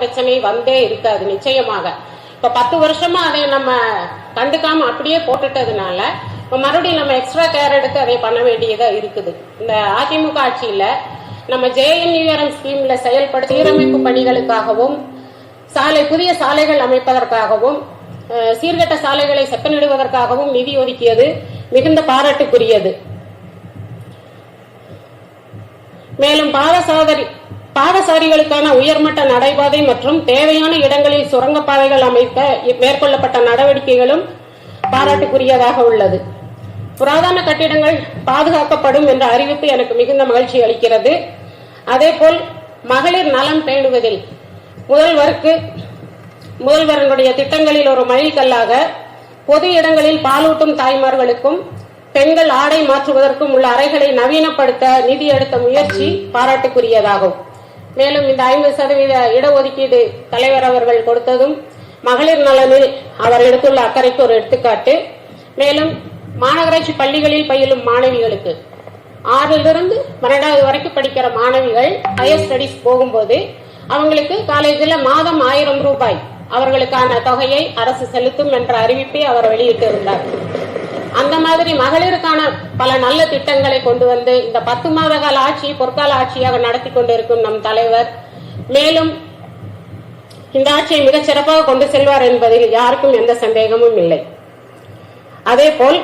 பிரச்சனை வந்தே இருக்காது நிச்சயமாக. இப்ப பத்து வருஷமா அதை நம்ம கண்டுக்காம அப்படியே போட்டுட்டதுனால இப்ப மறுபடியும் நம்ம எக்ஸ்ட்ரா கேர் எடுத்து அதை பண்ண வேண்டியதா இருக்குது. இந்த அதிமுக ஆட்சியில நம்ம ஜேஎன்யூஆர்எம் ஸ்கீம்ல செயல்படுத்த சீரமைப்பு பணிகளுக்காகவும் சாலை புதிய சாலைகள் அமைப்பதற்காகவும் சீர்கட்ட சீர்கெட்ட சாலைகளை செப்பனிடுவதற்காகவும் நிதி ஒதுக்கியது மிகுந்த பாராட்டுக்குரியது. மேலும் பாதசாரி பாதசாரிகளுக்கான உயர்மட்ட நடைபாதை மற்றும் தேவையான இடங்களில் சுரங்கப்பாதைகள் அமைக்க மேற்கொள்ளப்பட்ட நடவடிக்கைகளும் பாராட்டுக்குரியதாக உள்ளது. புராதன கட்டிடங்கள் பாதுகாக்கப்படும் என்ற அறிவிப்பு எனக்கு மிகுந்த மகிழ்ச்சி அளிக்கிறது. அதேபோல் மகளிர் நலம் பேணுவதில் முதல்வருக்கு முதல்வரனுடைய திட்டங்களில் ஒரு மைல்கல்லாக பொது இடங்களில் பாலூட்டும் தாய்மார்களுக்கும் பெண்கள் ஆடை மாற்றுவதற்கும் உள்ள அறைகளை நவீனப்படுத்த நிதி எடுத்த முயற்சி பாராட்டுக்குரியதாகும். மேலும் இந்த ஐம்பது சதவீத இடஒதுக்கீடு தலைவர் அவர்கள் கொடுத்ததும் மகளிர் நலனில் அவர் எடுத்துள்ள அக்கறைக்கு ஒரு எடுத்துக்காட்டு. மேலும் மாநகராட்சி பள்ளிகளில் பயிலும் மாணவிகளுக்கு ஆறிலிருந்து பன்னெண்டாவது வரைக்கும் படிக்கிற மாணவிகள் ஹையர் ஸ்டடிஸ் போகும்போது அவங்களுக்கு காலேஜில் மாதம் ஆயிரம் ரூபாய் அவர்களுக்கான தொகையை அரசு செலுத்தும் என்ற அறிவிப்பை அவர் வெளியிட்டிருந்தார். அந்த மாதிரி மகளிருக்கான பல நல்ல திட்டங்களை கொண்டு வந்து இந்த பத்து மாத கால ஆட்சி பொற்கால ஆட்சியாக நடத்தி கொண்டிருக்கும் நம் தலைவர். மேலும் இந்த ஆட்சியை மிகச் சிறப்பாக கொண்டு செல்வார் என்பதில் யாருக்கும் எந்த சந்தேகமும் இல்லை. அதே போல்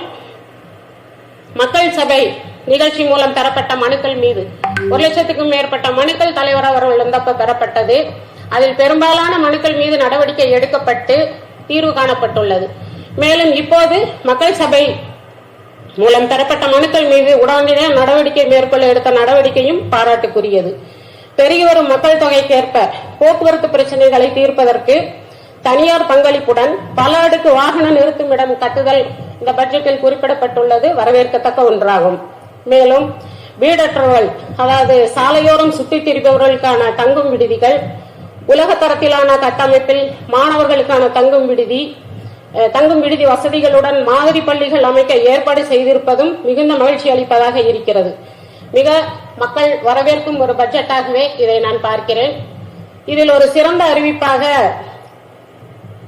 மக்கள் சபை நிகழ்ச்சி மூலம் பெறப்பட்ட மனுக்கள் மீது ஒரு லட்சத்துக்கும் மேற்பட்ட மனுக்கள் தலைவர் அவர்கள் இருந்தப்ப பெறப்பட்டது. அதில் பெரும்பாலான மனுக்கள் மீது நடவடிக்கை எடுக்கப்பட்டு தீர்வு காணப்பட்டுள்ளது. மேலும் இப்போது மக்கள் சபை மூலம் பெறப்பட்ட மனுக்கள் மீது உடனடியாக நடவடிக்கை மேற்கொள்ள எடுத்த நடவடிக்கையும் பாராட்டுக்குரியது. பெருகி வரும் மக்கள் தொகைக்கேற்ப போக்குவரத்து பிரச்சனைகளை தீர்ப்பதற்கு தனியார் பங்களிப்புடன் பல அடுக்கு வாகன நிறுத்துமிடம் கட்டுதல் இந்த பட்ஜெட்டில் குறிப்பிடப்பட்டுள்ளது வரவேற்கத்தக்க ஒன்றாகும். மேலும் வீடற்றவர்கள் அதாவது சாலையோரம் சுற்றித் திரிபவர்களுக்கான தங்கும் விடுதிகள் உலகத்தரத்திலான கட்டமைப்பில் மாணவர்களுக்கான தங்கும் விடுதி தங்கும் விடுதி வசதிகளுடன் மாதிரி பள்ளிகள் அமைக்க ஏற்பாடு செய்திருப்பதும் மிகுந்த மகிழ்ச்சி அளிப்பதாக இருக்கிறது. மிக மக்கள் வரவேற்கும் ஒரு பட்ஜெட்டாகவே இதை நான் பார்க்கிறேன். இதில் ஒரு சிறந்த அறிவிப்பாக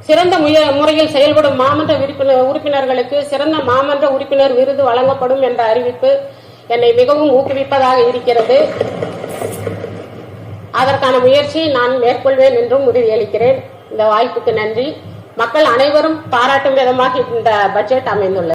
சிறந்த முய- முறையில் செயல்படும் மாமன்ற உறுப்பினர் உறுப்பினர்களுக்கு சிறந்த மாமன்ற உறுப்பினர் விருது வழங்கப்படும் என்ற அறிவிப்பு என்னை மிகவும் ஊக்குவிப்பதாக இருக்கிறது. அதற்கான முயற்சி நான் மேற்கொள்வேன் என்றும் உறுதியளிக்கிறேன். இந்த வாய்ப்புக்கு நன்றி. மக்கள் அனைவரும் பாராட்டும் விதமாக இந்த பட்ஜெட் அமைந்துள்ளது.